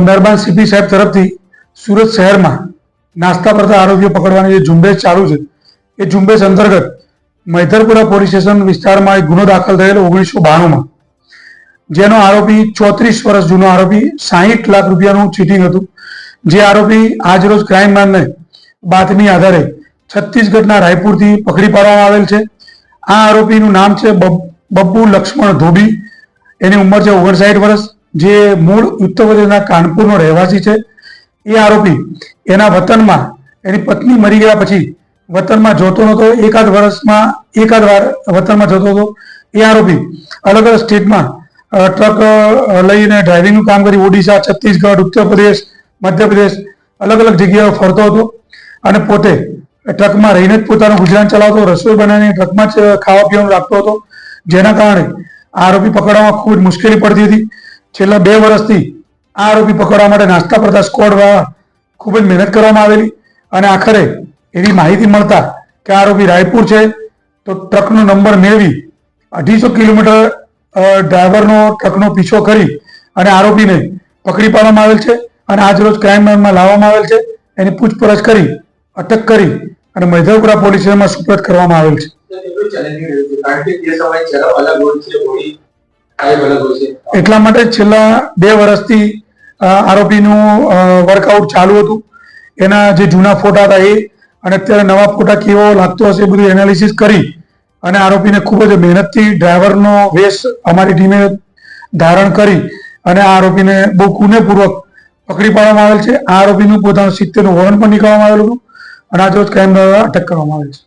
મહેરબાન સીપી સાહેબ તરફથી સુરત શહેરમાં નાસ્તા કરતા આરોપીઓ પકડવાની જે ઝુંબેશ ચાલુ છે, એ ઝુંબેશ અંતર્ગત મૈધરપુરા પોલીસ સ્ટેશન વિસ્તારમાં એક ગુનો દાખલ થયેલો ઓગણીસો બાણુંમાં. જેનો આરોપી ચોત્રીસ વર્ષ જૂનો આરોપી સાહીઠ લાખ રૂપિયાનું ચીટિંગ હતું. જે આરોપી આજરોજ ક્રાઇમ બ્રાન્ચને બાતમી આધારે છત્તીસગઢના રાયપુરથી પકડી પાડવામાં આવેલ છે. આ આરોપીનું નામ છે બબ- બબ્બુ લક્ષ્મણ ધોબી. એની ઉંમર છે ઓગણસાઠ વર્ષ. જે મૂળ ઉત્તર પ્રદેશના કાનપુરનો રહેવાસી છે. એ આરોપી એના વતનમાં એની પત્ની મરી ગયા પછી વતનમાં જોતો નહોતો. એકાદ વર્ષમાં, એકાદ વાર વતનમાં જતો હતો. એ આરોપી અલગ અલગ સ્ટેટમાં ટ્રક લઈને ડ્રાઇવિંગનું કામ કરી ઓડિશા, છત્તીસગઢ ઉત્તર પ્રદેશ મધ્યપ્રદેશ અલગ અલગ જગ્યાએ ફરતો હતો. અને પોતે ટ્રકમાં રહીને જ પોતાનું ગુજરાન ચલાવતો, રસોઈ બનાવીને ટ્રકમાં જ ખાવા પીવાનું રાખતો હતો. જેના કારણે આરોપી પકડવામાં ખૂબ જ મુશ્કેલી પડતી હતી. છેલ્લા બે વર્ષથી આ આરોપી પકડવા માટે નાસ્તા પડતા સ્કોડ ખૂબ જ મહેનત કરવામાં આવેલી અને આખરે એવી માહિતી મળતા કે આરોપી રાયપુર છે. તો ટ્રકનો નંબર મેળવી અઢીસો કિલોમીટર ડ્રાઈવરનો ટ્રકનો પીછો કરી અને આરોપીને પકડી પાડવામાં આવેલ છે અને આજ રોજ ક્રાઇમ બ્રાન્ચમાં લાવવામાં આવેલ છે. એની પૂછપરછ કરી, અટક કરી અને મૈધવપુરા પોલીસ સ્ટેશનમાં સુપ્રત કરવામાં આવેલ છે. એટલા માટે છેલ્લા બે વર્ષથી આરોપીનું વર્કઆઉટ ચાલુ હતું. એના જે જૂના ફોટા હતા એ, અને અત્યારે નવા ફોટા કેવો લાગતો હશે બધું એનાલિસિસ કરી અને આરોપીને ખૂબ જ મહેનતથી ડ્રાઈવરનો વેશ અમારી ટીમે ધારણ કરી અને આ આરોપીને બહુ કુનેપૂર્વક પકડી પાડવામાં આવેલ છે. આ આરોપીનું પોતાનું સિત્તેરનું વોરંટ પણ નીકળવામાં આવેલું હતું અને આજે રોજ દ્વારા અટક કરવામાં આવેલ છે.